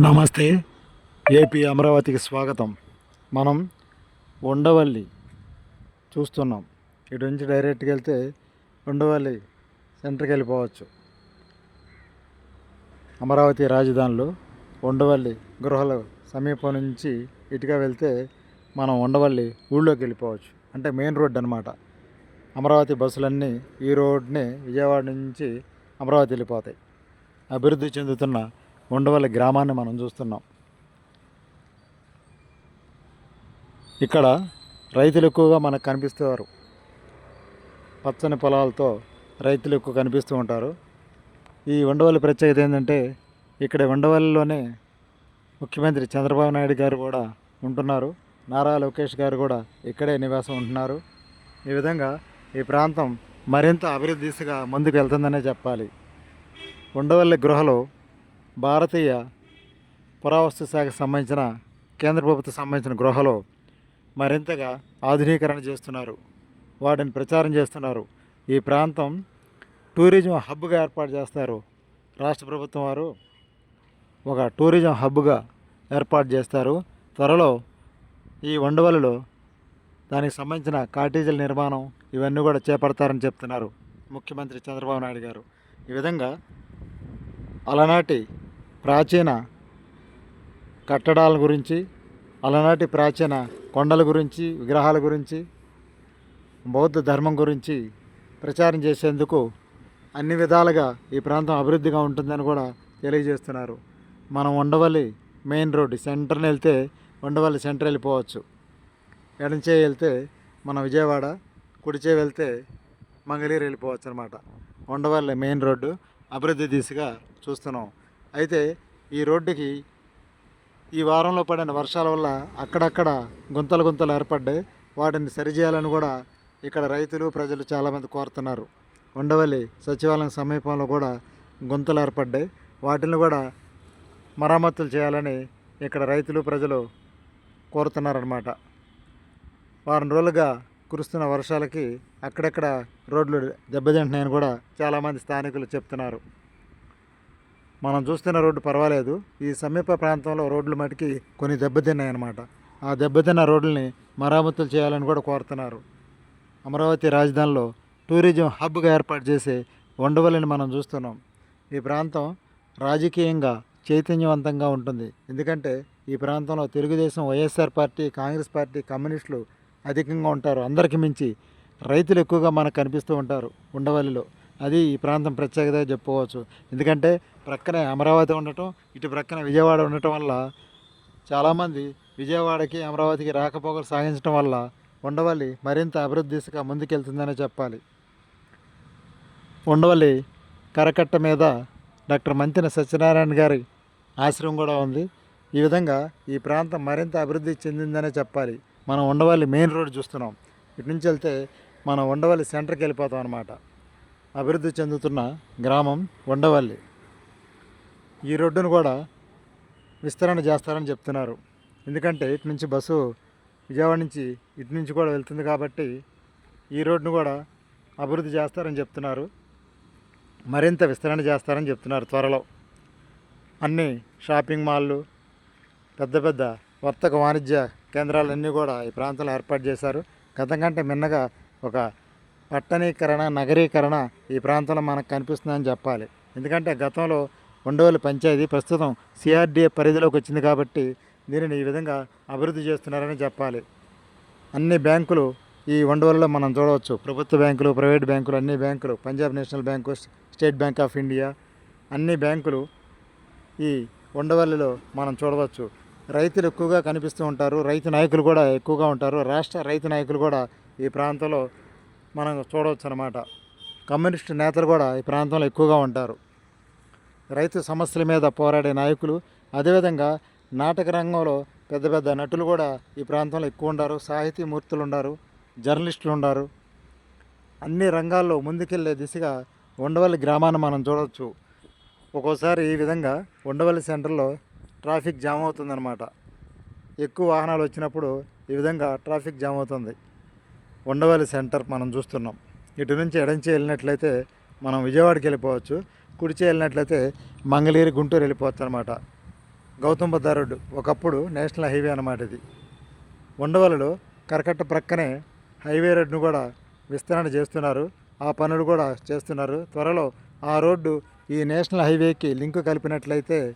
నమస్తే. ఏపీ అమరావతికి స్వాగతం. మనం ఉండవల్లి చూస్తున్నాం. ఇటు నుంచి డైరెక్ట్గా వెళ్తే ఉండవల్లి సెంటర్కి వెళ్ళిపోవచ్చు. అమరావతి రాజధానిలో ఉండవల్లి గృహాల సమీపం నుంచి ఇటుగా వెళ్తే మనం ఉండవల్లి ఊళ్ళోకి వెళ్ళిపోవచ్చు. అంటే మెయిన్ రోడ్ అనమాట అమరావతి బస్సులన్నీ ఈ రోడ్ని విజయవాడ నుంచి అమరావతి వెళ్ళిపోతాయి. అభివృద్ధి చెందుతున్న ఉండవల్లి గ్రామాన్ని మనం చూస్తున్నాం. ఇక్కడ రైతులు ఎక్కువగా మనకు కనిపిస్తారు. పచ్చని పొలాలతో రైతులు ఎక్కువ కనిపిస్తూ ఉంటారు. ఈ ఉండవల్లి ప్రత్యేకత ఏంటంటే ఇక్కడ ఉండవల్లిలోనే ముఖ్యమంత్రి చంద్రబాబు నాయుడు గారు కూడా ఉంటున్నారు. నారా లోకేష్ గారు కూడా ఇక్కడే నివాసం ఉంటున్నారు. ఈ విధంగా ఈ ప్రాంతం మరింత అభివృద్ధి దిశగా ముందుకు వెళ్తుందనే చెప్పాలి. ఉండవల్లి గృహలో భారతీయ పురావస్తు శాఖకు సంబంధించిన కేంద్ర ప్రభుత్వం సంబంధించిన గృహలో మరింతగా ఆధునీకరణ చేస్తున్నారు. వాటిని ప్రచారం చేస్తున్నారు. ఈ ప్రాంతం టూరిజం హబ్గా ఏర్పాటు చేస్తారు. రాష్ట్ర ప్రభుత్వం వారు ఒక టూరిజం హబ్గా ఏర్పాటు చేస్తారు. త్వరలో ఈ ఉండవల్లిలో దానికి సంబంధించిన కాటేజీల నిర్మాణం ఇవన్నీ కూడా చేపడతారని చెప్తున్నారు ముఖ్యమంత్రి చంద్రబాబు నాయుడు గారు. ఈ విధంగా అలనాటి ప్రాచీన కట్టడాల గురించి అలనాటి ప్రాచీన కొండల గురించి విగ్రహాల గురించి బౌద్ధ ధర్మం గురించి ప్రచారం చేసేందుకు అన్ని విధాలుగా ఈ ప్రాంతం అభివృద్ధిగా ఉంటుందని కూడా తెలియజేస్తున్నారు. మనం ఉండవల్లి మెయిన్ రోడ్ సెంటర్ని వెళ్తే ఉండవల్లి సెంటర్ వెళ్ళిపోవచ్చు. ఎడంచే వెళ్తే మన విజయవాడ కుడిచే వెళ్తే మంగళీరు వెళ్ళిపోవచ్చు అనమాట ఉండవల్లి మెయిన్ రోడ్డు అభివృద్ధి దిశగా చూస్తున్నాం. అయితే ఈ రోడ్డుకి ఈ వారంలో పడిన వర్షాల వల్ల అక్కడక్కడ గుంతలు గుంతలు ఏర్పడ్డాయి. వాటిని సరిచేయాలని కూడా ఇక్కడ రైతులు ప్రజలు చాలామంది కోరుతున్నారు. ఉండవల్లి సచివాలయం సమీపంలో కూడా గుంతలు ఏర్పడ్డాయి. వాటిని కూడా మరమ్మతులు చేయాలని ఇక్కడ రైతులు ప్రజలు కోరుతున్నారన్నమాట. వారం రోజులుగా కురుస్తున్న వర్షాలకి అక్కడక్కడ రోడ్లు దెబ్బతింటున్నాయని కూడా చాలామంది స్థానికులు చెప్తున్నారు. మనం చూస్తున్న రోడ్డు పర్వాలేదు. ఈ సమీప ప్రాంతంలో రోడ్లు మటుకి కొన్ని దెబ్బతిన్నాయన్నమాట. ఆ దెబ్బతిన్న రోడ్లని మరామతులు చేయాలని కూడా కోరుతున్నారు. అమరావతి రాజధానిలో టూరిజం హబ్గా ఏర్పాటు చేసే ఉండవల్లిని మనం చూస్తున్నాం. ఈ ప్రాంతం రాజకీయంగా చైతన్యవంతంగా ఉంటుంది. ఎందుకంటే ఈ ప్రాంతంలో Telugu Desam YSR party Congress party కమ్యూనిస్టులు అధికంగా ఉంటారు. అందరికి మించి రైతులు ఎక్కువగా మనకు కనిపిస్తూ ఉంటారు ఉండవల్లిలో అది ఈ ప్రాంతం ప్రత్యేకత చెప్పుకోవచ్చు. ఎందుకంటే ప్రక్కనే అమరావతి ఉండటం ఇటు ప్రక్కన విజయవాడ ఉండటం వల్ల చాలామంది విజయవాడకి అమరావతికి రాకపోకలు సాగించడం వల్ల ఉండవల్లి మరింత అభివృద్ధి దిశగా ముందుకెళ్తుందనే చెప్పాలి. ఉండవల్లి కరకట్ట మీద డాక్టర్ మంతిన సత్యనారాయణ గారి ఆశ్రమం కూడా ఉంది. ఈ విధంగా ఈ ప్రాంతం మరింత అభివృద్ధి చెందిందనే చెప్పాలి. మనం ఉండవల్లి మెయిన్ రోడ్ చూస్తున్నాం. ఇటు నుంచి వెళ్తే మనం ఉండవల్లి సెంటర్కి వెళ్ళిపోతాం అనమాట అభివృద్ధి చెందుతున్న గ్రామం ఉండవల్లి ఈ రోడ్డును కూడా విస్తరణ చేస్తారని చెప్తున్నారు. ఎందుకంటే ఇటు నుంచి బస్సు విజయవాడ నుంచి ఇటు నుంచి కూడా వెళ్తుంది కాబట్టి ఈ రోడ్డును కూడా అభివృద్ధి చేస్తారని చెప్తున్నారు. మరింత విస్తరణ చేస్తారని చెప్తున్నారు త్వరలో. అన్ని షాపింగ్ మాల్లు పెద్ద పెద్ద వర్తక వాణిజ్య కేంద్రాలన్నీ కూడా ఈ ప్రాంతంలో ఏర్పాటు చేశారు. గతం కంటే మిన్నగా ఒక పట్టణీకరణ నగరీకరణ ఈ ప్రాంతంలో మనకు కనిపిస్తుందని చెప్పాలి. ఎందుకంటే గతంలో ఉండవల్లి పంచాయతీ ప్రస్తుతం సిఆర్డీఏ పరిధిలోకి వచ్చింది కాబట్టి దీనిని ఈ విధంగా అభివృద్ధి చేస్తున్నారని చెప్పాలి. అన్ని బ్యాంకులు ఈ ఉండవల్లిలో మనం చూడవచ్చు. ప్రభుత్వ బ్యాంకులు ప్రైవేట్ బ్యాంకులు అన్ని బ్యాంకులు Punjab national bank state bank of India అన్ని బ్యాంకులు ఈ ఉండవల్లిలో మనం చూడవచ్చు. రైతులు ఎక్కువగా కనిపిస్తూ ఉంటారు. రైతు నాయకులు కూడా ఎక్కువగా ఉంటారు. రాష్ట్ర రైతు నాయకులు కూడా ఈ ప్రాంతంలో మనం చూడవచ్చు అనమాట కమ్యూనిస్టు నేతలు కూడా ఈ ప్రాంతంలో ఎక్కువగా ఉంటారు. రైతు సమస్యల మీద పోరాడే నాయకులు అదేవిధంగా నాటక రంగంలో పెద్ద పెద్ద నటులు కూడా ఈ ప్రాంతంలో ఎక్కువ ఉండారు. సాహితీ మూర్తులు ఉన్నారు జర్నలిస్టులు ఉన్నారు అన్ని రంగాల్లో ముందుకెళ్ళే దిశగా ఉండవల్లి గ్రామాన్ని మనం చూడవచ్చు. ఒక్కోసారి ఈ విధంగా ఉండవల్లి సెంటర్లో ట్రాఫిక్ జామ్ అవుతుందన్నమాట. ఎక్కువ వాహనాలు వచ్చినప్పుడు ఈ విధంగా ట్రాఫిక్ జామ్ అవుతుంది. ఉండవల్లి సెంటర్ మనం చూస్తున్నాం. ఇటు నుంచి ఎడంచి వెళ్ళినట్లయితే మనం విజయవాడకి వెళ్ళిపోవచ్చు. కుడిచి వెళ్ళినట్లయితే మంగళగిరి గుంటూరు వెళ్ళిపోవచ్చు అనమాట గౌతమ్ బుద్ధ రోడ్డు. ఒకప్పుడు నేషనల్ హైవే అన్నమాట ఇది. ఉండవల్లిలో కరకట్ట ప్రక్కనే హైవే రోడ్డును కూడా విస్తరణ చేస్తున్నారు. ఆ పనులు కూడా చేస్తున్నారు. త్వరలో ఆ రోడ్డు ఈ నేషనల్ హైవేకి లింకు కలిపినట్లయితే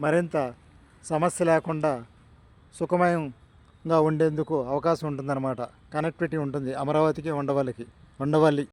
మరింత సమస్య లేకుండా సుఖమయం గా ఉండేందుకు అవకాశం ఉంటుందన్నమాట. కనెక్టివిటీ ఉంటుంది. అమరావతికి ఉండవల్లికి. ఉండవల్లి.